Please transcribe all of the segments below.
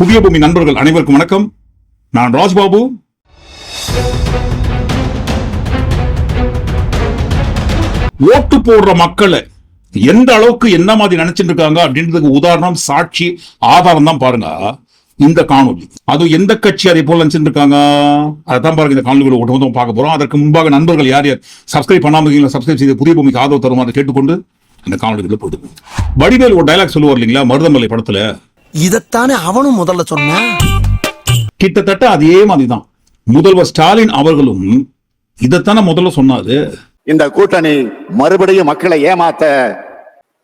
புதிய பூமி நண்பர்கள் அனைவருக்கும் வணக்கம். நான் ராஜ்பாபு. ஓட்டு போடுற மக்களை எந்த அளவுக்கு என்ன மாதிரி நினைச்சிட்டு இருக்காங்க அப்படின்றதுக்கு உதாரணம் சாட்சி ஆதாரம் தான் பாருங்க. இந்த காணொலி. அது எந்த கட்சி அதே போல நினைச்சிட்டு இருக்காங்க அதான் பாருங்க இந்த காணொலிகளை ஒட்டுமொத்தம் பார்க்க போறோம். அதற்கு முன்பாக நண்பர்கள் யார் யார் சப்ஸ்கிரைப் பண்ணாம இருக்கீங்களா சப்ஸ்கிரைப் செய்து புதிய பூமிக்கு ஆதரவு தருமாறு கேட்டுக்கொண்டு அந்த காணொலிகளை போட்டு வடிவேல் ஒரு டைலாக் சொல்லுவார் இல்லைங்களா மருதமலை படத்துல? இதத்தானே அவனும் முதல்ல சொன்னான் கிட்டத்தட்ட அதே மாதிரிதான். முதல்வர் ஸ்டாலின் அவர்களும் இதைத்தானே முதல்ல சொன்னாரு? இந்த கூட்டணி மறுபடியும் மக்களை ஏமாத்த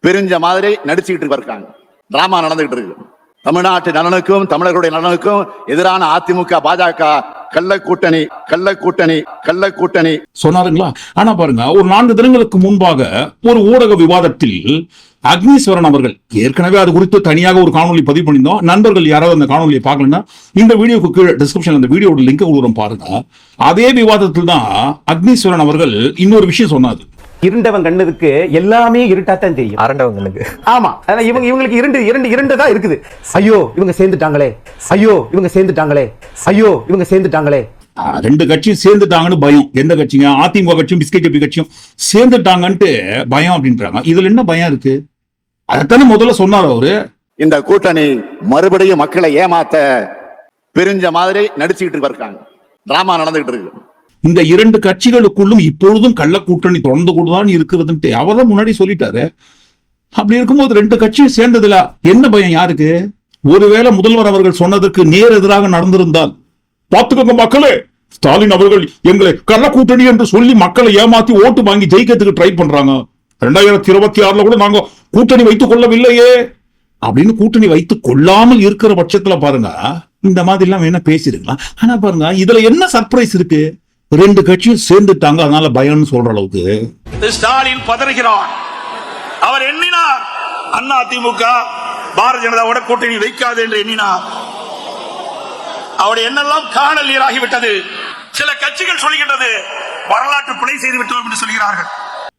பிரிஞ்ச மாதிரி நடிச்சுக்கிட்டு இருக்காங்க. டிராமா நடந்துகிட்டு இருக்கு. தமிழ்நாட்டு நலனுக்கும் தமிழர்களுடைய நலனுக்கும் எதிரான அதிமுக பாஜக கள்ள கூட்டணி கள்ள கூட்டணி கள்ள கூட்டணி சொன்னாருங்களா? ஆனா பாருங்க ஒரு நான்கு தினங்களுக்கு முன்பாக ஒரு ஊடக விவாதத்தில் அக்னீஸ்வரன் அவர்கள் ஏற்கனவே அது குறித்து தனியாக ஒரு காணொலி பதிவு பண்ணியிருந்தோம். நண்பர்கள் யாராவது அந்த காணொலியை பார்க்கலன்னா இந்த வீடியோக்கு கீழே டிஸ்கிரிப்ஷன் அந்த வீடியோட லிங்க் கொடுக்குறோம் பாருங்க. அதே விவாதத்தில் தான் அக்னீஸ்வரன் அவர்கள் இன்னொரு விஷயம் சொன்னாரு. இருண்டவன் கண்ணுக்கு எல்லாமே இருட்டாத்தான் தெரியும். அரண்டவங்களுக்கு ஆமா. அதான் இவங்க இவங்களுக்கு இரண்டு இரண்டு இரண்டு தான் இருக்குது. ஐயோ இவங்க சேர்ந்துட்டாங்களே. ஐயோ இவங்க சேர்ந்துட்டாங்களே. ஐயோ இவங்க சேர்ந்துட்டாங்களே. ரெண்டு கட்சியும் சேர்ந்துட்டாங்கன்னு பயம். எந்த கட்சிங்க? அதிமுக கட்சியும் பிஸ்கெட் கட்சியும் சேர்ந்துட்டாங்கன்ட்டு பயம் அப்படின்றாங்க. இதுல என்ன பயம் இருக்கு? அதைத்தானே முதல்ல சொன்னார் அவரு. இந்த கூட்டணி மறுபடியும் மக்களை ஏமாத்த பிரிஞ்ச மாதிரி நடிச்சுக்கிட்டு இருக்காங்க. டிராமா நடந்துகிட்டு இருக்கு. இந்த இரண்டு கட்சிகளுக்குள்ளும் இப்பொழுதும் கள்ள கூட்டணி தொடர்ந்து கொண்டுதான் இருக்கிறதுன்ட்டு அவர் தான் முன்னாடி சொல்லிட்டாரு. அப்படி இருக்கும்போது ரெண்டு கட்சியும் சேர்ந்ததுல என்ன பயம் யாருக்கு? ஒருவேளை முதல்வர் அவர்கள் சொன்னதற்கு நேர் எதிராக நடந்திருந்தால் பார்த்துக்கோங்க மக்களே ஸ்டாலின் அவர்கள் எங்களை கள்ள கூட்டணி என்று சொல்லி மக்களை ஏமாத்தி ஓட்டு வாங்கி ஜெயிக்கிறதுக்கு ட்ரை பண்றாங்க. ரெண்டாயிரத்தி இருபத்தி ஆறுல கூட நாங்க கூட்டணி வைத்துக் கொள்ளவில்லையே. அப்படின்னு கூட்டணி வைத்துக் கொள்ளாமல் இருக்கிற பட்சத்துல பாருங்க இந்த மாதிரி எல்லாம் வேணா பேசிருக்கலாம். ஆனா பாருங்க இதுல என்ன சர்ப்ரைஸ் இருக்கு? ரெண்டு கட்சியும் சேர்ந்துட்டாங்க அதனால பயம்னு சொல்ற அளவுக்கு. ஸ்டாலின் பதறுகிறார். அவர் எண்ணினார். அண்ணா திமுக பாரதிய ஜனதாவோட கூட்டணி வைக்காது என்று எண்ணினார். அவருடைய எண்ணெல்லாம் காணல் நீராகிவிட்டது. சில கட்சிகள் சொல்கின்றது வரலாற்று பிழை செய்து விட்டோம் என்று சொல்கிறார்கள்.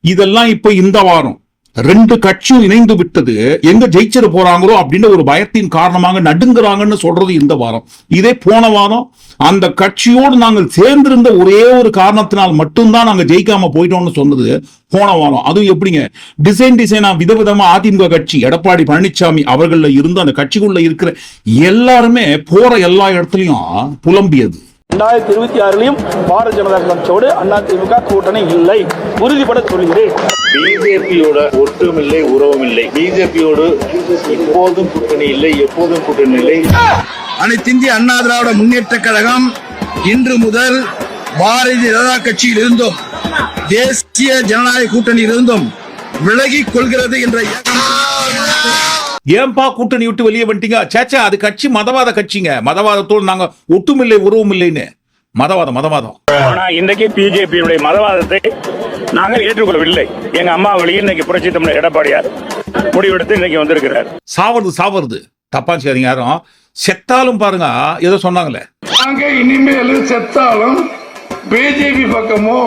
இதெல்லாம் இப்ப இந்த வாரம். ரெண்டு கட்சியும் இணைந்து விட்டது. எங்க ஜெயிச்சிட போறாங்களோ அப்படின்னு ஒரு பயத்தின் காரணமாக நடுங்குறாங்கன்னு சொல்றது இந்த வாரம். இதே போன வாரம் அந்த கட்சியோடு நாங்கள் சேர்ந்திருந்த ஒரே ஒரு காரணத்தினால் மட்டும்தான் நாங்க ஜெயிக்காம போயிட்டோம்னு சொன்னது போன வாரம். அதுவும் எப்படிங்க? டிசைன் டிசைனா விதவிதமா அதிமுக கட்சி எடப்பாடி பழனிசாமி அவர்கள்ல இருந்து அந்த கட்சிக்குள்ள இருக்கிற எல்லாருமே போற எல்லா இடத்துலையும் புலம்பியது. ரெண்டாயிரத்தி இருபத்தி ஆறுலையும் பாரதிய ஜனதா கட்சியோடு அதிமுக கூட்டணி இல்லை. உறுதிபட சொல்கிறேன். பிஜேபியோட ஒட்டும் இல்லை உறவும் இல்லை பிஜேபியோடு இப்போதும் கூட்டணி இல்லை எப்போதும் கூட்டணி இல்லை. அனைத்து இந்திய அண்ணா திராவிட முன்னேற்ற கழகம் இன்று முதல் பாரதிய ஜனதா கட்சியில் இருந்தும் தேசிய ஜனநாயக கூட்டணியில் இருந்தும் விலகிக் கொள்கிறது என்ற ஏன்பா கூட்டணி விட்டு வெளியே வந்துட்டீங்க? சேச்சா அது கட்சி மதவாத கட்சிங்க. மதவாதத்தோடு நாங்க ஒட்டுமில்லை உறவும் இல்லைன்னு. மதவாதம் மதவாதம். ஆனா இன்றைக்கு பிஜேபியினுடைய மதவாதத்தை நாங்கள் ஏற்றுக்கொள்ளவில்லை. எங்க அம்மா வழியில் இன்னைக்கு புரட்சி தமிழர் எடப்பாடியார் முடிவெடுத்து இன்னைக்கு வந்திருக்கிறார். சாவறது சாவறது தப்பா செய்யாதீங்க யாரும். செத்தாலும் பாருங்க ஏதோ சொன்னாங்களே. நாங்க இனிமேல் செத்தாலும் பிஜேபி பக்கமோ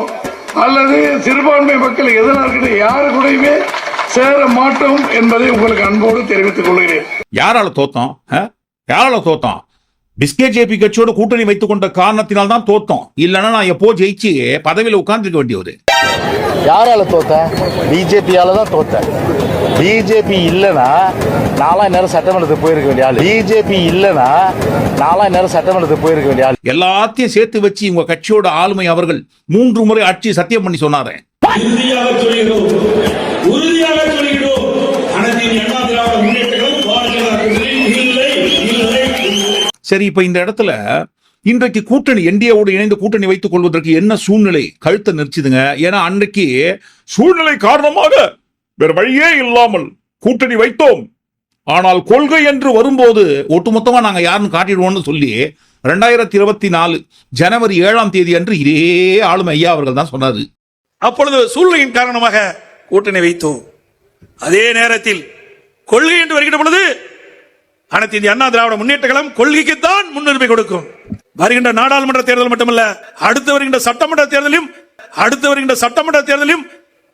அல்லது சிறுபான்மை மக்கள் எதிராக இருக்கிற யாரு கூடயுமே சேர மாட்டோம் என்பதை உங்களுக்கு அன்போடு தெரிவித்துக் கொள்கிறேன். யாரால தோத்தோம்? ஆ? யாரால தோத்தோம்? பிஸ்கெட் ஜேபி கட்சியோட கூட்டணி வைத்துக் கொண்ட காரணத்தினால் தான் தோத்தோம். இல்லைன்னா நான் எப்போ ஜெயிச்சு பதவியில உட்கார்ந்துருக்க வேண்டியவர் யாரால தோத்த பிஜேபியால தான் தோத்த பிஜேபி இல்லனா நாலா நேரம் சட்டமன்றத்துக்கு போயிருக்க வேண்டிய ஆளு. பிஜேபி இல்லனா நாலா நேரம் சட்டமன்றத்துக்கு போயிருக்க வேண்டிய ஆளு. எல்லாத்தையும் சேர்த்து வச்சு உங்க கட்சியோட ஆளுமை அவர்கள் மூன்று முறை ஆட்சி சத்தியம் பண்ணி சொன்னாரே. இறுதியாக சொல்கிறோம் உறுதியாக சொல்கிறோம் அனைத்தின் அண்ணா திராவிட முன்னேற்றங்களும் இல்லை இல்லை சரி இப்ப இந்த இடத்துல இன்றைக்கு கூட்டணி என்டிஏவோடு இணைந்து கூட்டணி வைத்துக் கொள்வதற்கு என்ன சூழ்நிலை? கழுத்தை நிறுத்திதுங்க ஏன்னா அன்றைக்கு சூழ்நிலை காரணமாக வேற வழியே இல்லாமல் கூட்டணி வைத்தோம். ஆனால் கொள்கை என்று வரும்போது ஒட்டுமொத்தமா நாங்க யாருன்னு காட்டிடுவோம்னு சொல்லி ரெண்டாயிரத்தி இருபத்தி நாலு ஜனவரி ஏழாம் தேதி அன்று இதே ஆளுமை ஐயா அவர்கள் தான் சொன்னார். அப்பொழுது சூழ்நிலையின் காரணமாக கூட்டணி வைத்தோம். அதே நேரத்தில் கொள்கை என்று வருகின்ற பொழுது அனைத்து இந்திய அண்ணா திராவிட முன்னேற்ற கழகம் கொள்கைக்குத்தான் முன்னுரிமை கொடுக்கும். வருகின்ற நாடாளுமன்ற தேர்தல் மட்டுமல்ல அடுத்து வருகின்ற சட்டமன்ற தேர்தலையும் அடுத்து வருகின்ற சட்டமன்ற தேர்தலிலும்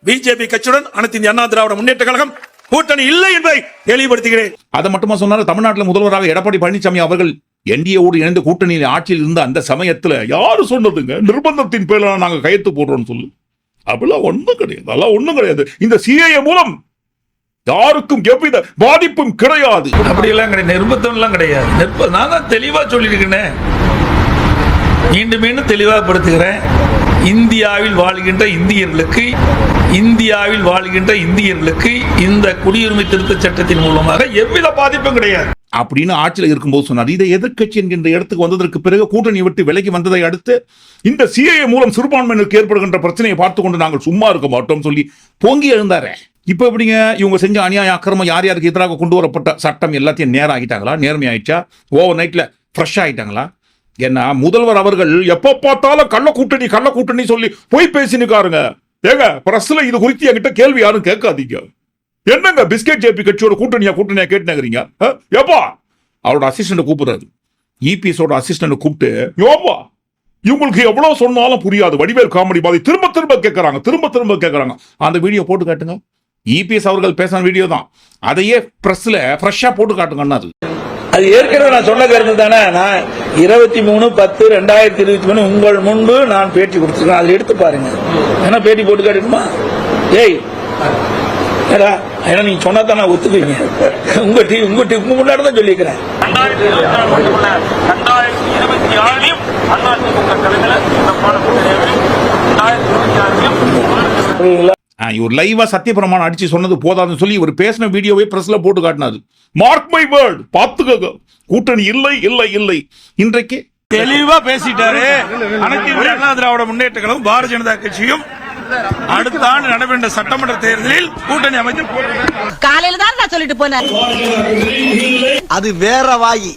பிஜேபி கட்சியுடன் அனைத்து இந்திய அண்ணா திராவிட முன்னேற்ற கழகம் கூட்டணி இல்லை என்பதை தெளிவுபடுத்துகிறேன். அதை மட்டுமா சொன்னாலும் தமிழ்நாட்டில் முதல்வராக எடப்பாடி பழனிசாமி அவர்கள் என்டிஏவோடு இணைந்து கூட்டணியில் ஆட்சியில் இருந்த அந்த சமயத்தில் யாரு சொன்னதுங்க? நிர்பந்தத்தின் பேரில் நாங்கள் கையெழுத்து போடுறோம்னு சொல்லு. அப்படிலாம் ஒண்ணும் கிடையாது. அதெல்லாம் ஒன்றும் கிடையாது. இந்த சிஏஏ மூலம் யாருக்கும் எவ்வித பாதிப்பும் கிடையாது. அப்படி எல்லாம் கிடையாது. நிர்பந்தம்லாம் கிடையாது. நிர்ப- நான் தான் தெளிவா சொல்லியிருக்கிறேன். மீண்டும் மீண்டும் தெளிவாகப்படுத்துகிறேன். இந்தியாவில் வாழ்கின்ற இந்தியர்களுக்கு இந்தியாவில் வாழ்கின்ற இந்தியர்களுக்கு இந்த குடியுரிமை திருத்த சட்டத்தின் மூலமாக எவ்வித பாதிப்பும் கிடையாது. அப்படின்னு ஆட்சியில் இருக்கும்போது சொன்னார். இதை எதிர்க்கட்சி என்கின்ற இடத்துக்கு வந்ததற்கு பிறகு கூட்டணி விட்டு விலகி வந்ததை அடுத்து இந்த சிஏஏ மூலம் சிறுபான்மையினருக்கு ஏற்படுகின்ற பிரச்சனையை பார்த்து கொண்டு நாங்கள் சும்மா இருக்க மாட்டோம் சொல்லி பொங்கி எழுந்தாரே. இப்போ எப்படிங்க? இவங்க செஞ்ச அநியாய அக்கிரமம் யார் யாருக்கு எதிராக கொண்டு வரப்பட்ட சட்டம் எல்லாத்தையும் நேரம் ஆகிட்டாங்களா நேர்மை ஆயிடுச்சா ஓவர் நைட்டில் ஃப்ரெஷ் ஆயிட்டாங்களா? ஏன்னா முதல்வர் அவர்கள் எப்போ பார்த்தாலும் கள்ள கூட்டணி கள்ள கூட்டணி சொல்லி போய் பேசினுக்காருங்க. ஏங்க பிரஸ்ல இது குறித்து என்கிட்ட கேள்வி யாரும் கேட்காதீங்க. என்னங்க பிஸ்கெட் ஜேபி கட்சியோட கூட்டணியா கூட்டணியா கேட்டுனேங்கிறீங்க? எப்பா அவரோட அசிஸ்டன்ட் கூப்பிடுறாரு. இபிஎஸோட அசிஸ்டன்ட் கூப்பிட்டு யோப்பா இவங்களுக்கு எவ்வளவு சொன்னாலும் புரியாது. வடிவேல் காமெடி மாதிரி திரும்ப திரும்ப கேட்கறாங்க திரும்ப திரும்ப கேட்கறாங்க அந்த வீடியோ போட்டு காட்டுங்க. இபிஎஸ் அவர்கள் பேசின வீடியோ தான். அதையே பிரஸ்ல ஃப்ரெஷ்ஷா போட்டு காட்டுங்கன்னா அது. அது ஏற்கனவே நான் சொன்ன கருத்து தானே? நான் இருபத்தி மூணு பத்து ரெண்டாயிரத்தி இருபத்தி மூணு உங்கள் முன்பு நான் பேட்டி கொடுத்துருக்கேன். அதில் எடுத்து பாருங்க. ஏன்னா பேட்டி போட்டு காட்டுமா ஏய் ஏடா ஏன்னா நீங்க சொன்னா தான் நான் ஒத்துக்குவீங்க? உங்க டீ உங்க டீ உங்க முன்னாடி தான் சொல்லியிருக்கிறேன். புரியுதுங்களா? ஆ, இவர் லைவா சத்தியபிரமாணம் அடிச்சு சொன்னது போதாதுன்னு சொல்லி இவர் பேசின வீடியோவே பிரஸ்ல போட்டு காட்டினாரு. மார்க் மை வேர்ட் பாத்துக்கோங்க கூட்டணி இல்லை இல்லை இல்லை. இன்றைக்கு தெளிவா பேசிட்டாரு. அனைத்து திராவிட முன்னேற்ற கழகம் பாரதிய ஜனதா கட்சியும் அடுத்த ஆண்டு நடைபெற்ற சட்டமன்ற தேர்தலில் கூட்டணி அமைத்து காலையில தான் நான் சொல்லிட்டு போனேன். அது வேற வாயி.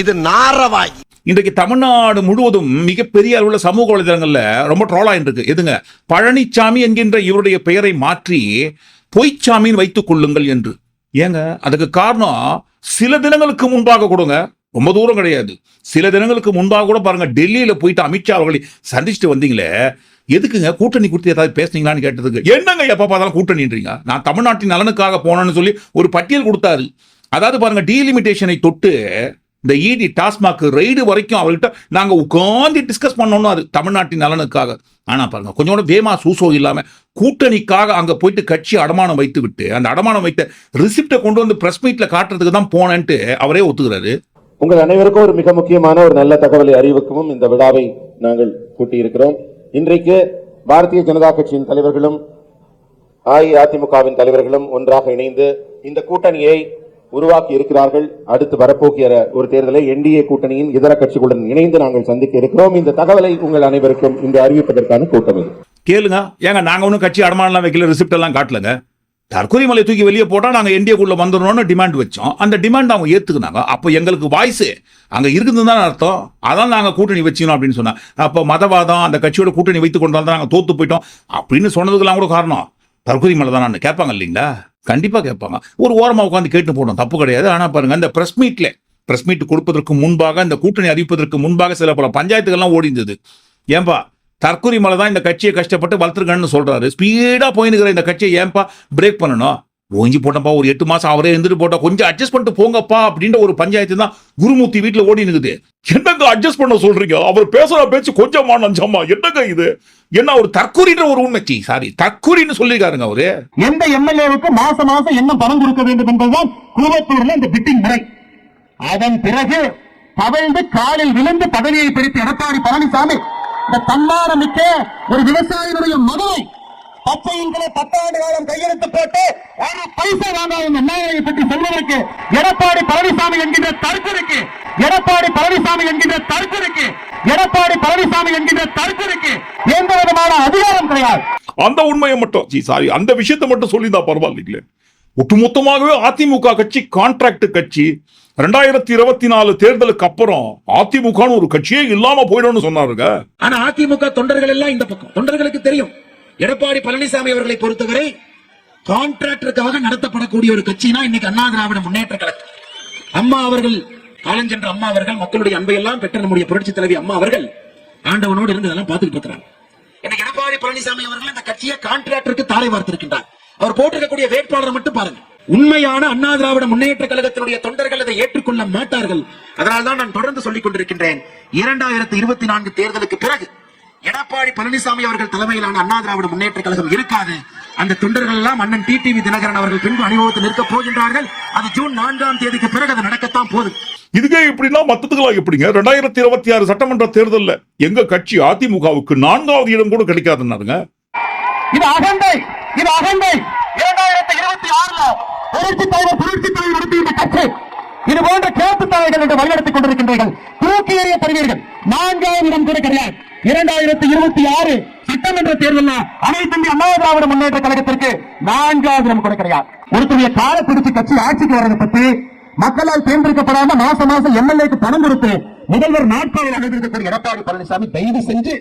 இது நார வாயி. இன்றைக்கு தமிழ்நாடு முழுவதும் மிகப்பெரிய அளவுல சமூக வலைதளங்கள்ல ரொம்ப ட்ரோலாயின் இருக்கு. எதுங்க? பழனிசாமி என்கின்ற இவருடைய பெயரை மாற்றி பொய்ச்சாமின்னு வைத்துக் கொள்ளுங்கள் என்று. ஏங்க? அதுக்கு காரணம் சில தினங்களுக்கு முன்பாக கொடுங்க. ரொம்ப தூரம் கிடையாது. சில தினங்களுக்கு முன்பாக கூட பாருங்க டெல்லியில போயிட்டு அமித்ஷா அவர்களை சந்திச்சுட்டு வந்தீங்களே எதுக்குங்க கூட்டணி குறித்து ஏதாவது பேசுனீங்களான்னு கேட்டதுக்கு என்னங்க எப்போ பார்த்தாலும் கூட்டணின்றீங்க? நான் தமிழ்நாட்டின் நலனுக்காக போனேன்னு சொல்லி ஒரு பட்டியல் கொடுத்தாரு. அதாவது பாருங்க டீலிமிட்டேஷனை தொட்டு இந்த இடி டாஸ்மாக் ரெய்டு வரைக்கும் அவர்கிட்ட நாங்க உட்காந்து டிஸ்கஸ் பண்ணோம்னு அது தமிழ்நாட்டின் நலனுக்காக. ஆனா பாருங்க கொஞ்சோட வேமா சூசோ இல்லாம கூட்டணிக்காக அங்க போயிட்டு கட்சி அடமானம் வைத்து விட்டு அந்த அடமானம் வைத்த ரிசிப்டை கொண்டு வந்து ப்ரெஸ் மீட்ல காட்டுறதுக்கு தான் போனேன்ட்டு அவரே ஒத்துக்கிறாரு. உங்கள் அனைவருக்கும் ஒரு மிக முக்கியமான ஒரு நல்ல தகவலை அறிவிக்கவும் இந்த விழாவை நாங்கள் கூட்டியிருக்கிறோம். இன்றைக்கு பாரதிய ஜனதா கட்சியின் தலைவர்களும் அஇஅதிமுகவின் தலைவர்களும் ஒன்றாக இணைந்து இந்த கூட்டணியை உருவாக்கி இருக்கிறார்கள். அடுத்து வரப்போகிற ஒரு தேர்தலை என்டிஏ கூட்டணியின் இதர கட்சிகளுடன் இணைந்து நாங்கள் சந்திக்க இருக்கிறோம். இந்த தகவலை உங்கள் அனைவருக்கும் இன்று அறிவிப்பதற்கான கூட்டம் இது. கேளுங்க. ஏங்க நாங்க ஒன்றும் கட்சி அடமானம்லாம் வைக்கல ரிசிப்ட் எல்லாம் காட்டலங்க. தற்கொலை மலை தூக்கி வெளியே போட்டால் நாங்கள் என்டிஏக்குள்ள வந்துடணும்னு டிமாண்ட் வச்சோம். அந்த டிமாண்ட் அவங்க ஏற்றுக்குனாங்க அப்போ எங்களுக்கு வாய்ஸு அங்கே இருக்குதுன்னு தான் அர்த்தம். அதான் நாங்கள் கூட்டணி வச்சுக்கணும் அப்படின்னு சொன்னாங்க. அப்போ மதவாதம் அந்த கட்சியோட கூட்டணி வைத்து கொண்டு வந்தால் நாங்கள் தோத்து போயிட்டோம். அப்படின்னு சொன்னதுக்கெல்லாம் கூட காரணம். தற்கொலை மலை தான் கேட்பாங்க இல்லைங்களா? கண்டிப்பாக கேட்பாங்க. ஒரு ஓரமாக உட்காந்து கேட்டு போடணும். தப்பு கிடையாது. ஆனால் பாருங்க அந்த ப்ரெஸ் மீட்டில் ப்ரெஸ் மீட் கொடுப்பதற்கு முன்பாக அந்த கூட்டணி அறிவிப்பதற்கு முன்பாக சில பல பஞ்சாயத்துகள்லாம் ஓடிந்தது ஏன்பா? தற்கொலை மலை தான் இந்த கட்சியை கஷ்டப்பட்டு வளர்த்துருக்கன்னு சொல்றாரு. ஸ்பீடாக போயினுக்கிற இந்த கட்சியை ஏன்பா பிரேக் பண்ணணும்? ஓஞ்சி போட்டப்பா ஒரு எட்டு மாசம் அவரே இருந்துட்டு போட்டால் கொஞ்சம் அட்ஜஸ்ட் பண்ணிட்டு போங்கப்பா அப்படின்ற ஒரு பஞ்சாயத்து தான் குருமூர்த்தி வீட்டில் ஓடி நிற்குது என்னங்க அட்ஜஸ்ட் பண்ண சொல்றீங்க? அவர் பேசுகிற பேச்சு கொஞ்சமா நஞ்சம்மா என்னங்க இது? என்ன ஒரு தற்கொலைன்ற ஒரு உண்மைச்சி சாரி தற்கொலைன்னு சொல்லியிருக்காருங்க அவரு. எந்த எம்எல்ஏவுக்கு மாசம் மாசம் என்ன பணம் கொடுக்க வேண்டும் என்பதுதான் கூவத்தூர்ல இந்த பிட்டிங் முறை. அதன் பிறகு தவழ்ந்து காலில் விழுந்து பதவியை பிடித்து எடப்பாடி பழனிசாமி இந்த தன்மானமிக்க ஒரு விவசாயினுடைய மகனை பச்சையின்களை பத்தாண்டு காலம் கையெழுத்து போட்டு ஒரு பைசா வாங்காத அண்ணாமலையை பற்றி சொல்வதற்கு எடப்பாடி பழனிசாமி என்கின்ற தற்கொலைக்கு எடப்பாடி பழனிசாமி என்கின்ற தற்கொலைக்கு எடப்பாடி பழனிசாமி என்கின்ற தற்கொலைக்கு எந்த விதமான அதிகாரம் கிடையாது. அந்த உண்மையை மட்டும் ஜி சாரி அந்த விஷயத்தை மட்டும் சொல்லியிருந்தா பரவாயில்லைங்களே. ஒட்டுமொத்தமாகவே அதிமுக கட்சி கான்ட்ராக்ட் கட்சி ரெண்டாயிரத்தி இருபத்தி நாலு தேர்தலுக்கு அப்புறம் அதிமுக ஒரு கட்சியே இல்லாம போயிடும்னு சொன்னாருங்க. ஆனா அதிமுக தொண்டர்கள் எல்லாம் இந்த பக்கம். தொண்டர்களுக்கு தெரியும். எடப்பாடி பழனிசாமி அவர்களை பொறுத்தவரை கான்ட்ராக்டருக்காக நடத்தப்படக்கூடிய ஒரு கட்சினா இன்னைக்கு அண்ணா திராவிட முன்னேற்ற கழகம். அம்மா அவர்கள் காலஞ்சென்ற அம்மா அவர்கள் மக்களுடைய அன்பையெல்லாம் பெற்ற நம்முடைய புரட்சி தலைவி அம்மா அவர்கள் ஆண்டவனோடு இருந்து இதெல்லாம் பார்த்துக்கிட்டு இருக்கிறாங்க. இன்னைக்கு எடப்பாடி பழனிசாமி அவர்கள் அந்த கட்சியை கான்ட்ராக்டருக்கு தாரை வார்த்திருக்கின்றார். அவர் போட்டிருக்கக்கூடிய வேட்பாளரை மட்டும் பாருங்க. உண்மையான அண்ணா திராவிட முன்னேற்ற கழகத்தினுடைய தொண்டர்கள் அதை ஏற்றுக்கொள்ள மாட்டார்கள். அதனால்தான் நான் தொடர்ந்து சொல்லிக் கொண்டிருக்கின்றேன். இரண்டாயிரத்தி இருபத்தி நான்கு தேர்தலுக்கு பிறகு எடப்பாடி பழனிசாமி அவர்கள் தலைமையிலான அண்ணா திராவிட முன்னேற்ற கழகம் இருக்காது. அந்த தொண்டர்கள் எல்லாம் அண்ணன் டிடிவி தினகரன் அவர்கள் பின்பு அணிவகுத்து நிற்கப் போகின்றார்கள். அது ஜூன் நான்காம் தேதிக்கு பிறகு அது நடக்கத்தான் போகுது. இதுக்கே இப்படின்னா மத்ததுக்கெல்லாம் எப்படிங்க? ரெண்டாயிரத்தி இருபத்தி ஆறு சட்டமன்ற தேர்தல்ல எங்க கட்சி அதிமுகவுக்கு நான்காவது இடம் கூட கிடைக்காதுன்னாருங்க. இது அகண்டை இது அகண்டை புரட்சி தலைவர் புரட்சி தலைவர் நடத்திய இந்த கட்சி இது போன்ற கேட்டு தலைகள் என்று வழிநடத்திக் கொண்டிருக்கின்றீர்கள். தூக்கி எறிய எறியப்படுவீர்கள் நான்காவது இடம் கூட கிடையாது. இரண்டாயிரத்தி இருபத்தி ஆறு சட்டமன்ற தேர்தலில் அனைத்து இந்திய அண்ணா திராவிட முன்னேற்ற கழகத்திற்கு நான்காவது இடம் கூட கிடையாது. ஒருத்தருடைய கால கட்சி ஆட்சிக்கு வர்றதை பத்தி மக்களால் தேர்ந்தெடுக்கப்படாம மாசம் மாசம் எம்எல்ஏக்கு பணம் கொடுத்து முதல்வர் நாட்காலில் அகழ்ந்திருக்கக்கூடிய எடப்பாடி பழனிசாமி தயவு செஞ்சு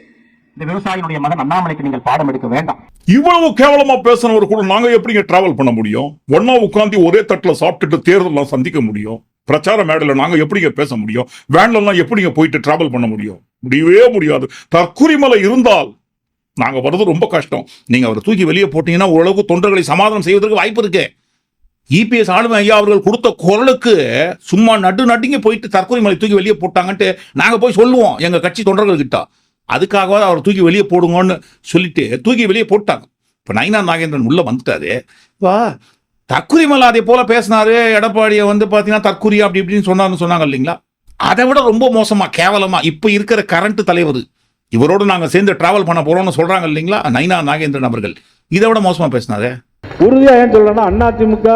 இந்த விவசாயினுடைய மகன் அண்ணாமலைக்கு நீங்கள் பாடம் எடுக்க வேண்டாம். இவ்வளவு கேவலமா பேசினவர் கூட நாங்க எப்படிங்க டிராவல் பண்ண முடியும்? ஒன்னா உட்காந்து ஒரே தட்டுல சாப்பிட்டுட்டு தேர்தலாம் சந்திக்க முடியும்? பிரச்சார மேடையில் நாங்க எப்படிங்க பேச முடியும்? வேன்ல எல்லாம் எப்படிங்க போயிட்டு டிராவல் பண்ண முடியும்? முடியவே முடியாது. தற்குறிமலை இருந்தால் நாங்க வர்றது ரொம்ப கஷ்டம். நீங்க அவரை தூக்கி வெளியே போட்டீங்கன்னா ஓரளவுக்கு தொண்டர்களை சமாதானம் செய்வதற்கு வாய்ப்பு இருக்கு. இபிஎஸ் ஆளுமை ஐயா அவர்கள் கொடுத்த குரலுக்கு சும்மா நடு நடுங்க போயிட்டு தற்கொலை தூக்கி வெளியே போட்டாங்கன்ட்டு நாங்க போய் சொல்லுவோம் எங்க கட்சி தொண்டர்கள் கிட்ட அதுக்காகவாது அவர் தூக்கி வெளியே போடுங்கன்னு சொல்லிட்டு தூக்கி வெளியே போட்டாங்க. இப்ப நைனா நாகேந்திரன் உள்ள வந்துட்டாரு. இப்போ தற்குறிமல் அதே போல பேசினாரு. எடப்பாடியை வந்து பாத்தீங்கன்னா தற்குறி அப்படி இப்படின்னு சொன்னாருன்னு சொன்னாங்க இல்லைங்களா? அதை விட ரொம்ப மோசமா கேவலமா இப்ப இருக்கிற கரண்ட் தலைவர் இவரோடு நாங்க சேர்ந்து டிராவல் பண்ண போறோம்னு சொல்றாங்க இல்லைங்களா? நைனா நாகேந்திரன் அவர்கள். இதை விட மோசமா பேசினாரு. உறுதியாக ஏன் சொல்லணும்னா அதிமுக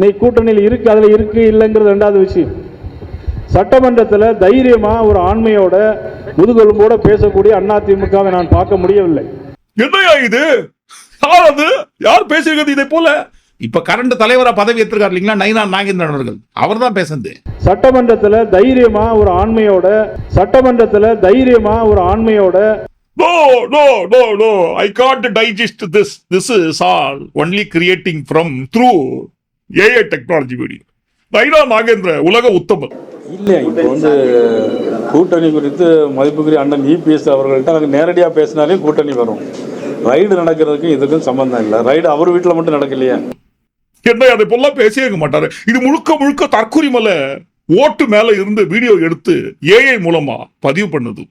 நீ கூட்டணியில் இருக்கு அதுல இருக்கு இல்லைங்கிறது ரெண்டாவது விஷயம். சட்டமன்றத்தில் தைரியமா ஒரு ஆண்மையோட முதுகெலும்போட பேசக்கூடிய அதிமுகவை நான் பார்க்க முடியவில்லை என்னையா இது யார் அது யார் பேசியிருக்கிறது இதை போல இப்ப கரண்ட் தலைவரா பதவி ஏற்றிருக்காரு இல்லைங்களா நைனா நாகேந்திரன் அவர்கள் அவர் தான் பேசுறது சட்டமன்றத்தில் தைரியமா ஒரு ஆண்மையோட சட்டமன்றத்தில் தைரியமா ஒரு ஆண்மையோட No, no, no, no. I can't digest this. This is all only creating from through AI technology video. நைனா நாகேந்திர உலக உத்தமர் இல்லை இப்போ வந்து கூட்டணி குறித்து மதிப்புக்குரிய அண்ணன் இபிஎஸ் அவர்கள்ட்ட நாங்கள் நேரடியாக பேசினாலே கூட்டணி வரும். ரைடு நடக்கிறதுக்கும் இதுக்கும் சம்பந்தம் இல்லை. ரைடு அவர் வீட்டில் மட்டும் நடக்கலையே. என்ன அதை போல பேசியே இருக்க மாட்டாரு. இது முழுக்க முழுக்க தற்கொலை ஓட்டு மேல இருந்து வீடியோ எடுத்து ஏஐ மூலமா பதிவு பண்ணுது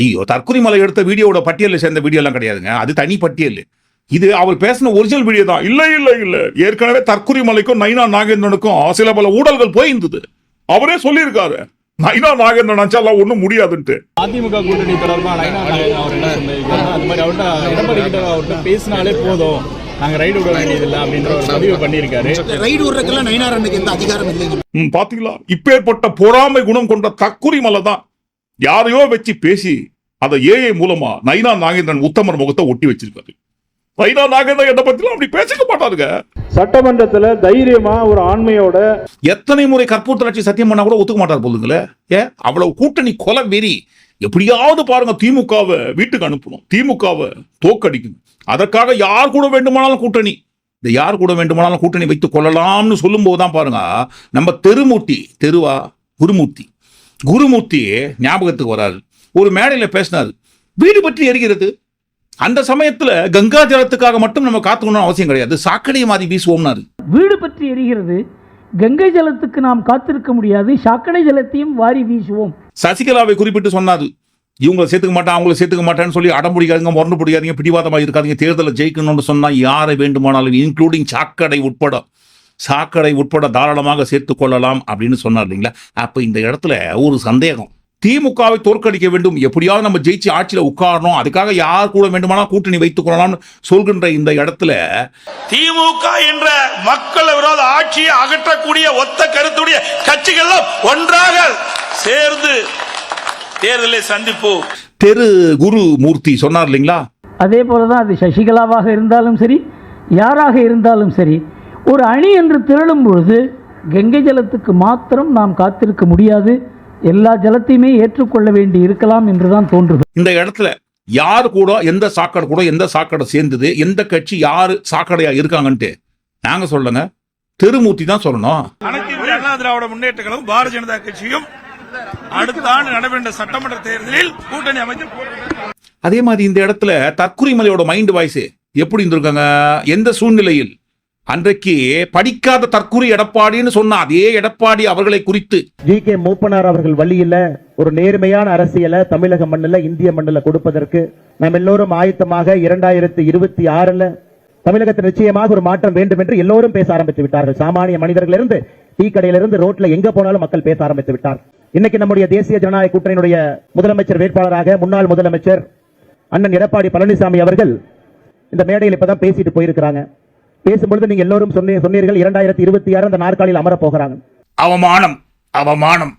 ஐயோ தற்கொலை எடுத்த வீடியோட பட்டியலில் சேர்ந்த வீடியோ எல்லாம் கிடையாதுங்க. அது தனி பட்டியல். இது அவர் பேசின ஒரிஜினல் வீடியோ தான். இல்ல இல்ல இல்ல. ஏற்கனவே தற்கொலை மலைக்கும் நைனா நாகேந்திரனுக்கும் சில பல ஊழல்கள் போயிருந்தது. அவரே சொல்லியிருக்காரு. நைனா நாகேந்திரன் நினைச்சாலாம் ஒண்ணும் முடியாதுன்ட்டு. அதிமுக கூட்டணி தொடர்பாக நைனா நாகேந்திரன் அவர் என்ன சொல்லியிருக்காருன்னா அந்த மாதிரி அவர்கிட்ட எடப்பாடி கிட்ட அவர்கிட்ட பேசினாலே போதும். நாங்க ரைடு விட வேண்டியதில்லை அப்படின்ற ஒரு பதிவு பண்ணியிருக்காரு. ரைடு விடுறதுக்கெல்லாம் நயினாரனுக்கு எந்த அதிகாரம் இல்லைங்க. ம், பாத்தீங்களா? இப்பேற்பட்ட பொறாமை குணம் கொண்ட தக்குரி மலை தான். யாரையோ வச்சு பேசி அதை ஏஐ மூலமா நைனா நாகேந்திரன் உத்தமர் முகத்தை ஒட்டி வச்சிருக்காரு. நைனா நாகேந்திரன் என்ன பத்திலாம் அப்படி பேசிக்க மாட்டாருங்க சட்டமன்றத்தில் தைரியமா ஒரு ஆண்மையோட எத்தனை முறை கற்பூரத்தாட்சி சத்தியம் பண்ணா கூட ஒத்துக்க மாட்டார் போலுங்களே. ஏ? அவ்வளவு கூட்டணி கொலை வெறி எப்படியாவது பாருங்க திமுகவை வீட்டுக்கு அனுப்பணும். திமுகவை தோக்கடிக்கணும். அதற்காக யார் கூட வேண்டுமானாலும் கூட்டணி. இந்த யார் கூட வேண்டுமானாலும் கூட்டணி வைத்துக் கொள்ளலாம்னு சொல்லும் போதுதான் பாருங்க நம்ம தெருமூர்த்தி தெருவா? குருமூர்த்தி. குருமூர்த்தி ஞாபகத்துக்கு வராது ஒரு மேடையில பேசினாரு. வீடு பற்றி எரிகிறது. அந்த சமயத்துல கங்கா ஜலத்துக்காக மட்டும் நம்ம காத்துக்கணும் அவசியம் கிடையாது. சாக்கடை மாதிரி வீசுவோம்னாரு. வீடு பற்றி எரிகிறது. கங்கை ஜலத்துக்கு நாம் காத்திருக்க முடியாது. சாக்கடை ஜலத்தையும் வாரி வீசுவோம். சசிகலாவை குறிப்பிட்டு சொன்னாரு. இவங்களை சேர்த்துக்க மாட்டேன் அவங்களை சேர்த்துக்க மாட்டேன்னு சொல்லி அடம் பிடிக்காதீங்க முரண்டு பிடிக்காதீங்க பிடிவாதமாக இருக்காதீங்க தேர்தலில் ஜெயிக்கணும்னு சொன்னா யாரை வேண்டுமானாலும் இன்க்ளூடிங் சாக்கடை உட்பட சாக்கடை உட்பட தாராளமாக சேர்த்துக் கொள்ளலாம் அப்படின்னு சொன்னார் இல்லைங்களா? அப்ப இந்த இடத்துல ஒரு சந்தேகம். திமுகவை தோற்கடிக்க வேண்டும். எப்படியாவது நம்ம ஜெயிச்சு ஆட்சியில உட்காரணும். அதுக்காக யார் கூட வேண்டுமானாலும் கூட்டணி வைத்துக் கொள்ளலாம்னு சொல்கின்ற இந்த இடத்துல திமுக என்ற மக்கள் விரோத ஆட்சியை அகற்றக்கூடிய ஒத்த கருத்துடைய கட்சிகள் ஒன்றாக சேர்ந்து தேர்தலை சந்திப்போம் தெரு குரு மூர்த்தி சொன்னார் இல்லைங்களா? அதே போல தான் அது சசிகலாவாக இருந்தாலும் சரி யாராக இருந்தாலும் சரி ஒரு அணி என்று திரளும் பொழுது கங்கை ஜலத்துக்கு மாத்திரம் நாம் காத்திருக்க முடியாது. எல்லா ஜலத்தையுமே ஏற்றுக்கொள்ள வேண்டி இருக்கலாம் என்றுதான் தோன்றுது. இந்த இடத்துல யார் கூட எந்த சாக்கடை கூட எந்த சாக்கடை சேர்ந்தது எந்த கட்சி யாரு சாக்கடையா இருக்காங்கன்ட்டு நாங்க சொல்லுங்க. தெருமூர்த்தி தான் சொல்லணும். அனைத்து அண்ணா திராவிட முன்னேற்ற கழகம் பாரதிய ஜனதா கட்சியும் அடுத்த ஆண்டு நடைபெற்ற சட்டமன்ற தேர்தலில் கூட்டணி போட்டியிடுகிறது. அதே மாதிரி இந்த இடத்துல தற்குறிமலையோட மைண்ட் வாய்ஸ் எப்படி இருந்திருக்காங்க? எந்த சூழ்நிலையில்? அன்றைக்கு படிக்காத தற்குறி எடப்பாடின்னு சொன்ன அதே எடப்பாடி அவர்களை குறித்து. ஜி. கே. மூப்பனார் அவர்கள் வழியில ஒரு நேர்மையான அரசியலை தமிழக மண்ணில் இந்திய மண்ணில் கொடுப்பதற்கு நாம் எல்லோரும் ஆயத்தமாக இரண்டாயிரத்தி இருபத்தி ஆறுல தமிழகத்தில் நிச்சயமாக ஒரு மாற்றம் வேண்டும் என்று எல்லோரும் பேச ஆரம்பித்து விட்டார்கள். சாமானிய மனிதர்களிலிருந்து டீ கடையிலிருந்து ரோட்ல எங்க போனாலும் மக்கள் பேச ஆரம்பித்து விட்டார். இன்னைக்கு நம்முடைய தேசிய ஜனநாயக கூட்டணியினுடைய முதலமைச்சர் வேட்பாளராக முன்னாள் முதலமைச்சர் அண்ணன் எடப்பாடி பழனிசாமி அவர்கள் இந்த மேடையில் இப்பதான் பேசிட்டு போயிருக்கிறாங்க. பேசும்பொழுது நீங்க எல்லோரும் சொன்னீ சொன்னீர்கள் இரண்டாயிரத்தி இருபத்தி ஆறு அந்த நாற்காலியில் அமர போகிறாங்க அவமானம் அவமானம்.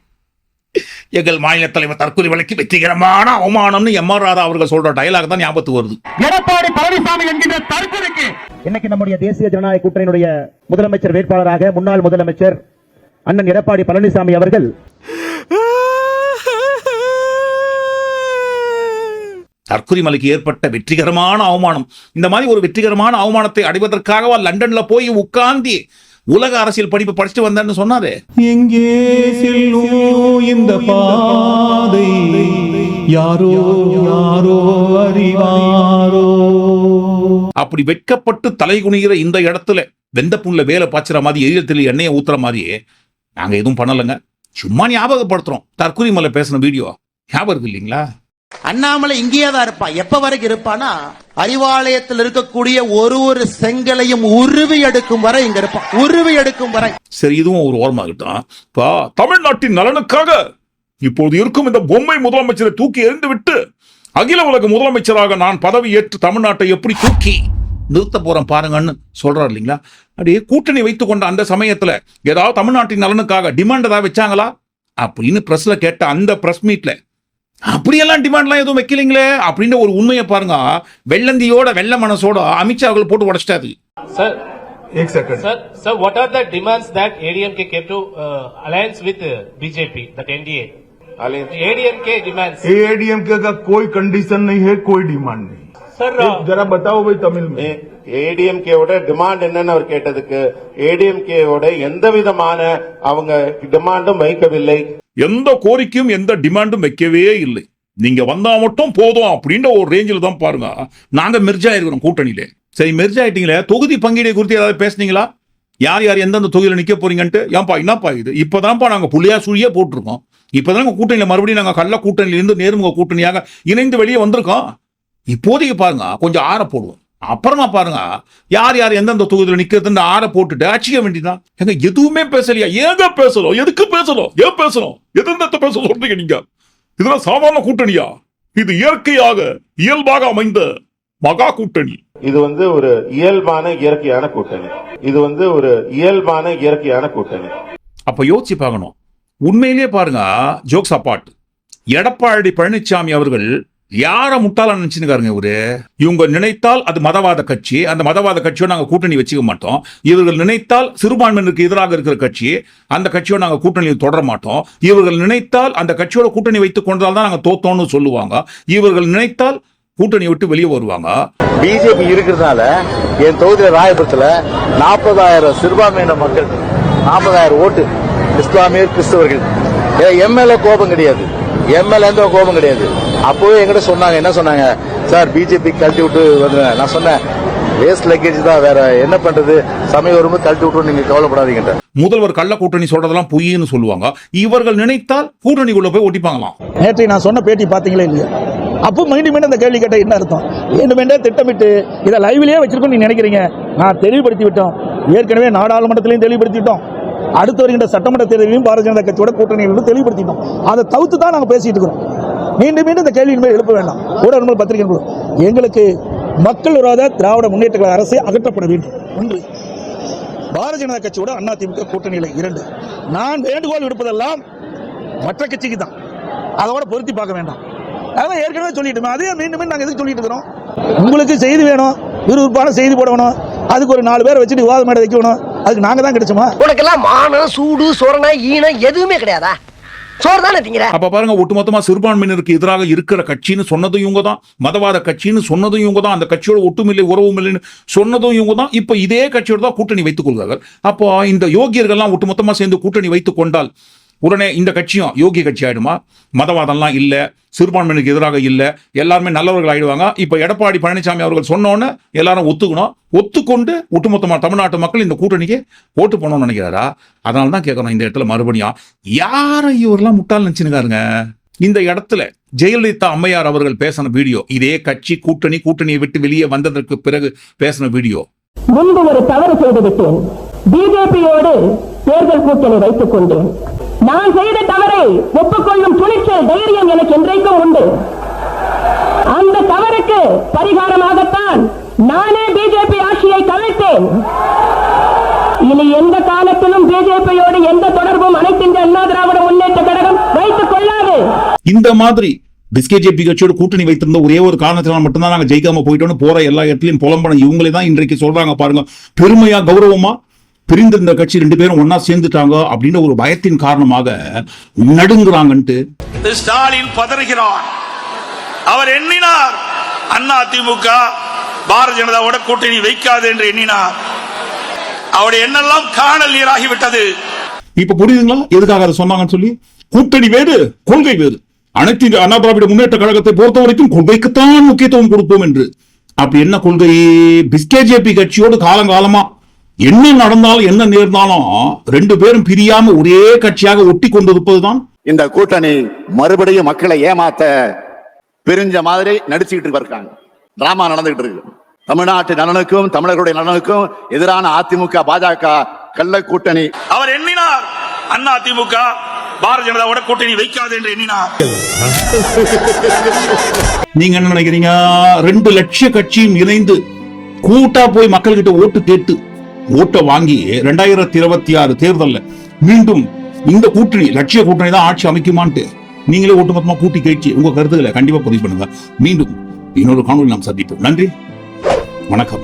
எங்கள் மாநில தலைவர் தற்கொலை வழக்கு வெற்றிகரமான அவமானம்னு எம் ஆர் ராதா அவர்கள் சொல்ற டயலாக் தான் ஞாபகத்துக்கு வருது. எடப்பாடி பழனிசாமி என்கின்ற தற்கொலைக்கு. இன்னைக்கு நம்முடைய தேசிய ஜனநாயக கூட்டணியினுடைய முதலமைச்சர் வேட்பாளராக முன்னாள் முதலமைச்சர் அண்ணன் எடப்பாடி பழனிசாமி அவர்கள் தற்கொலை மலைக்கு ஏற்பட்ட வெற்றிகரமான அவமானம். இந்த மாதிரி ஒரு வெற்றிகரமான அவமானத்தை அடைவதற்காகவா லண்டன்ல போய் உட்கார்ந்து உலக அரசியல் படிப்பு படிச்சுட்டு வந்தேன்னு சொன்னாரு? எங்கே செல்லும் இந்த பாதை? யாரோ யாரோ அறிவாரோ? அப்படி வெட்கப்பட்டு தலை குனிகிற இந்த இடத்துல வெந்த புண்ணுல வேலை பாய்ச்சுற மாதிரி எரியத்தில் எண்ணெயை ஊத்துற மாதிரியே நாங்க எதுவும் பண்ணலைங்க. சும்மா ஞாபகப்படுத்துறோம். தற்கொலை மலை பேசின வீடியோ. ஞாபகம் இருக்கு இல்லைங்களா? அண்ணாமலை இங்கேயே தான் இருப்பான் எப்ப வரைக்கும் இருப்பானா? அறிவாலயத்தில் இருக்கக்கூடிய ஒரு ஒரு செங்கலையும் உருவி எடுக்கும் வரை இங்க இருப்பான் உருவி எடுக்கும் வரை. சரி இதுவும் ஒரு ஓரமாகட்டும் பா தமிழ்நாட்டின் நலனுக்காக இப்போது இருக்கும் இந்த பொம்மை முதலமைச்சரை தூக்கி எறிந்து விட்டு அகில உலக முதலமைச்சராக நான் பதவி ஏற்று தமிழ்நாட்டை எப்படி தூக்கி? நிறுத்த போறேன் பாருங்கன்னு சொல்றாரு இல்லைங்களா? அப்படியே கூட்டணி வைத்து கொண்ட அந்த சமயத்துல ஏதாவது தமிழ்நாட்டின் நலனுக்காக டிமாண்ட் ஏதாவது வச்சாங்களா? அப்படின்னு பிரஸ்ல கேட்ட அந்த பிரஸ் மீட்ல அப்படியெல்லாம் டிமாண்ட்லாம் எதுவும் வைக்கலீங்களே அப்படின்னு ஒரு உண்மையை பாருங்க வெள்ளந்தியோட வெள்ள மனசோட அமித்ஷா அவர்கள் போட்டு உடைச்சிட்டாரு Sir, Sir, sir, what are the demands that ADMK came to uh, alliance with uh, BJP, that NDA? ADMK demands. ADMK का कोई कंडीशन नहीं है कोई डिमांड नहीं Sir, जरा बताओ भाई तमिल में ஏடிஎம்கேவோட டிமாண்ட் என்னன்னு அவர் கேட்டதுக்கு ஏடிஎம்கேவோட எந்த விதமான அவங்க டிமாண்டும் வைக்கவில்லை எந்த கோரிக்கையும் எந்த டிமாண்டும் வைக்கவே இல்லை. நீங்க வந்தா மட்டும் போதும் அப்படின்ற ஒரு ரேஞ்சில் தான் பாருங்க. நாங்க மெர்ஜ் ஆயிருக்கிறோம் கூட்டணியில. சரி மெர்ஜ் ஆயிட்டீங்களே. தொகுதி பங்கீடு குறித்து ஏதாவது பேசுனீங்களா? யார் யார் எந்தெந்த தொகுதியில் நிற்க போறீங்கன்ட்டு? ஏன்பா என்னப்பா இது? இப்போதான்ப்பா நாங்கள் புள்ளியா சுழியே போட்டிருக்கோம். இப்பதான் உங்க கூட்டணியில் மறுபடியும் நாங்கள் கள்ள கூட்டணியிலேருந்து நேர்முக கூட்டணியாக இணைந்து வெளியே வந்திருக்கோம். இப்போதைக்கு பாருங்க கொஞ்சம் ஆற போடுவோம். அப்புறமா பாருங்க யார் யார் எந்தெந்த தொகுதியில் நிக்கிறதுன்னு ஆற போட்டுட்டு அச்சிக்க வேண்டியதான் எங்க எதுவுமே பேசலையா? ஏங்க பேசணும் எதுக்கு பேசணும் ஏன் பேசணும் எதெந்த பேச சொல்றீங்க நீங்க? இதெல்லாம் சாதாரண கூட்டணியா? இது இயற்கையாக இயல்பாக அமைந்த மகா கூட்டணி. இது வந்து ஒரு இயல்பான இயற்கையான கூட்டணி. இது வந்து ஒரு இயல்பான இயற்கையான கூட்டணி. அப்ப யோசிச்சு பார்க்கணும். உண்மையிலேயே பாருங்க ஜோக்ஸ் அப்பாட் எடப்பாடி பழனிசாமி அவர்கள் யார முட்டாள நினைச்சுன்னு இவரு? இவங்க நினைத்தால் அது மதவாத கட்சி. அந்த மதவாத கட்சியோட நாங்க கூட்டணி வச்சுக்க மாட்டோம். இவர்கள் நினைத்தால் சிறுபான்மையினருக்கு எதிராக இருக்கிற கட்சி. அந்த கட்சியோட நாங்க கூட்டணியில் தொடர மாட்டோம். இவர்கள் நினைத்தால் அந்த கட்சியோட கூட்டணி வைத்துக் கொண்டால் தான் நாங்க தோத்தோம்னு சொல்லுவாங்க. இவர்கள் நினைத்தால் கூட்டணி விட்டு வெளியே வருவாங்க. பிஜேபி இருக்கிறதுனால என் தொகுதியில் ராயபுரத்தில் நாற்பதாயிரம் சிறுபான்மையின மக்கள் நாற்பதாயிரம் ஓட்டு இஸ்லாமியர் கிறிஸ்தவர்கள். எம்எல்ஏ கோபம் கிடையாது. எம்எல்ஏ கோபம் கிடையாது. அப்போவே என்கிட்ட சொன்னாங்க என்ன சொன்னாங்க? சார் பிஜேபி கழட்டி விட்டு வந்துடுங்க நான் சொன்னேன் வேஸ்ட் லக்கேஜ் தான் வேற என்ன பண்றது? சமயம் வரும்போது கழட்டி விட்டு நீங்க கவலைப்படாதீங்க முதல்வர் கள்ள கூட்டணி சொல்றதெல்லாம் பொய்ன்னு சொல்லுவாங்க. இவர்கள் நினைத்தால் கூட்டணிக்குள்ள போய் ஒட்டிப்பாங்களாம் நேற்று நான் சொன்ன பேட்டி பார்த்தீங்களே இல்லையா? அப்போ மீண்டும் மீண்டும் இந்த கேள்வி கேட்ட என்ன அர்த்தம்? வேண்டுமென்றே திட்டமிட்டு இதை லைவ்லயே வச்சிருக்கோம் நீங்க நினைக்கிறீங்க. நான் தெளிவுபடுத்தி விட்டோம். ஏற்கனவே நாடாளுமன்றத்திலையும் தெளிவுபடுத்தி விட்டோம் அடுத்து வருகின்ற சட்டமன்ற தேர்தலையும் பாரதிய ஜனதா கட்சியோட கூட்டணியிலிருந்து தெளிவுபடுத்திட்டோம். அதை தவிர்த்து தான் நாங்கள் பேசிட்டு இருக்கிறோம். மீண்டும் மீண்டும் இந்த கேள்வியின் மேல் எழுப்ப வேண்டாம். ஊடகங்கள் பத்திரிகை எங்களுக்கு மக்கள் விரோத திராவிட முன்னேற்ற கழக அரசு அகற்றப்பட வேண்டும். ஒன்று பாரதிய ஜனதா கட்சியோட அதிமுக கூட்டணியில் இரண்டு நான் வேண்டுகோள் விடுப்பதெல்லாம் மற்ற கட்சிக்கு தான். அதோட பொருத்தி பார்க்க வேண்டாம். அதான் ஏற்கனவே சொல்லிட்டு அதே மீண்டும் மீண்டும் நாங்கள் எதுக்கு சொல்லிட்டு இருக்கிறோம்? உங்களுக்கு செய்தி வேணும். விறுவிறுப்பான செய்தி போடணும் அதுக்கு ஒரு நாலு பேர் வச்சுட்டு விவாதம் மேடை வைக்கணும் அதுக்கு நாங்கள் தான் கிடைச்சோமா? உனக்கெல்லாம் மானம் சூடு சொரணை ஈனம் எதுவுமே கிடையாதா? சோறு தானே திங்கிற? அப்ப பாருங்க ஒட்டுமொத்தமா சிறுபான்மையினருக்கு எதிராக இருக்கிற கட்சின்னு சொன்னதும் இவங்க தான் மதவாத கட்சின்னு சொன்னதும் இவங்க தான் அந்த கட்சியோட ஒட்டுமில்லை உறவும் இல்லைன்னு சொன்னதும் இவங்க தான் இப்ப இதே கட்சியோட தான் கூட்டணி வைத்துக் கொள்கிறார்கள். அப்போ இந்த யோகியர்கள்லாம் ஒட்டுமொத்தமா சேர்ந்து கூட்டணி வைத்துக் கொண்டால் உடனே இந்த கட்சியும் யோகி கட்சி ஆயிடுமா? மதவாதம்லாம் இல்ல சிறுபான்மையினருக்கு எதிராக இல்ல எல்லாருமே நல்லவர்கள் ஆயிடுவாங்க. இப்ப எடப்பாடி பழனிசாமி அவர்கள் சொன்னோன்னு எல்லாரும் ஒத்துக்கணும். ஒத்துக்கொண்டு ஒட்டுமொத்தமா தமிழ்நாட்டு மக்கள் இந்த கூட்டணிக்கு ஓட்டு போனோம்னு நினைக்கிறாரா? அதனால தான் கேட்கணும் இந்த இடத்துல மறுபடியும். யாரை இவரெல்லாம் முட்டாள் நினைச்சுனுக்காருங்க இந்த இடத்துல ஜெயலலிதா அம்மையார் அவர்கள் பேசின வீடியோ இதே கட்சி கூட்டணி கூட்டணியை விட்டு வெளியே வந்ததற்கு பிறகு பேசின வீடியோ. முன்பு ஒரு தவறு செய்து பிஜேபியோடு தேர்தல் கூட்டணி வைத்துக் கொண்டேன். நான் செய்த தவறை ஒப்புக்கொள்ளும் துணிச்சல் தைரியம் எனக்கு என்றைக்கும் உண்டு. அந்த தவறுக்கு பரிகாரமாகத்தான் நானே பிஜேபி ஆட்சியை கவிழ்த்தேன் இனி எந்த காலத்திலும் பிஜேபியோடு எந்த தொடர்பும் அனைத்து இந்திய அண்ணா திராவிட முன்னேற்ற கழகம் வைத்துக் கொள்ளாது. இந்த மாதிரி பிஸ்கேஜேபி கட்சியோட கூட்டணி வைத்திருந்த ஒரே ஒரு காரணத்தினால் மட்டும்தான் நாங்க ஜெயிக்காம போயிட்டோம்னு போற எல்லா இடத்துலயும் புலம்பன இவங்களே தான் இன்றைக்கு சொல்றாங்க பாருங்க. பெருமையா கௌரவமா? பிரிந்திருந்த கட்சி ரெண்டு பேரும் ஒன்னா சேர்ந்துட்டாங்க அப்படின்ற ஒரு பயத்தின் காரணமாக நடுங்குறாங்கன்ட்டு. ஸ்டாலின் பதறுகிறார். அவர் எண்ணினார். அண்ணா திமுக பாரதிய ஜனதாவோட கூட்டணி வைக்காது என்று எண்ணினார். அவருடைய எண்ணெல்லாம் காணல் நீராகிவிட்டது இப்ப புரியுதுங்களா? எதுக்காக அதை சொன்னாங்கன்னு சொல்லி? கூட்டணி வேறு கொள்கை வேறு. அனைத்து அண்ணா திராவிட முன்னேற்ற கழகத்தை பொறுத்த வரைக்கும் கொள்கைக்குத்தான் முக்கியத்துவம் கொடுப்போம் என்று. அப்படி என்ன கொள்கை பிஸ்கேஜேபி கட்சியோடு காலங்காலமா என்ன நடந்தாலும் என்ன நேர்ந்தாலும் ரெண்டு பேரும் பிரியாம ஒரே கட்சியாக ஒட்டி கொண்டிருப்பதுதான்? இந்த கூட்டணி மறுபடியும் மக்களை ஏமாத்த பிரிஞ்ச மாதிரி நடிச்சுக்கிட்டு இருக்காங்க. டிராமா நடந்துகிட்டு இருக்கு. தமிழ்நாட்டு நலனுக்கும் தமிழர்களுடைய நலனுக்கும் எதிரான அதிமுக பாஜக கள்ள கூட்டணி. அவர் எண்ணினார். அண்ணா திமுக பாரதிய ஜனதாவோட கூட்டணி வைக்காது என்று எண்ணினார். நீங்க என்ன நினைக்கிறீங்க? ரெண்டு லட்ச கட்சியும் இணைந்து கூட்டா போய் மக்கள்கிட்ட ஓட்டு கேட்டு ஓட்டை வாங்கி ரெண்டாயிரத்தி இருபத்தி ஆறு தேர்தலில் மீண்டும் இந்த கூட்டணி லட்சிய கூட்டணி தான் ஆட்சி அமைக்குமான்ட்டு நீங்களே ஒட்டுமொத்தமாக கூட்டி கேட்சி உங்க கருத்துக்களை கண்டிப்பா பதிவு பண்ணுங்க. மீண்டும் இன்னொரு காணொலி நாம் சந்திப்போம். நன்றி. வணக்கம்.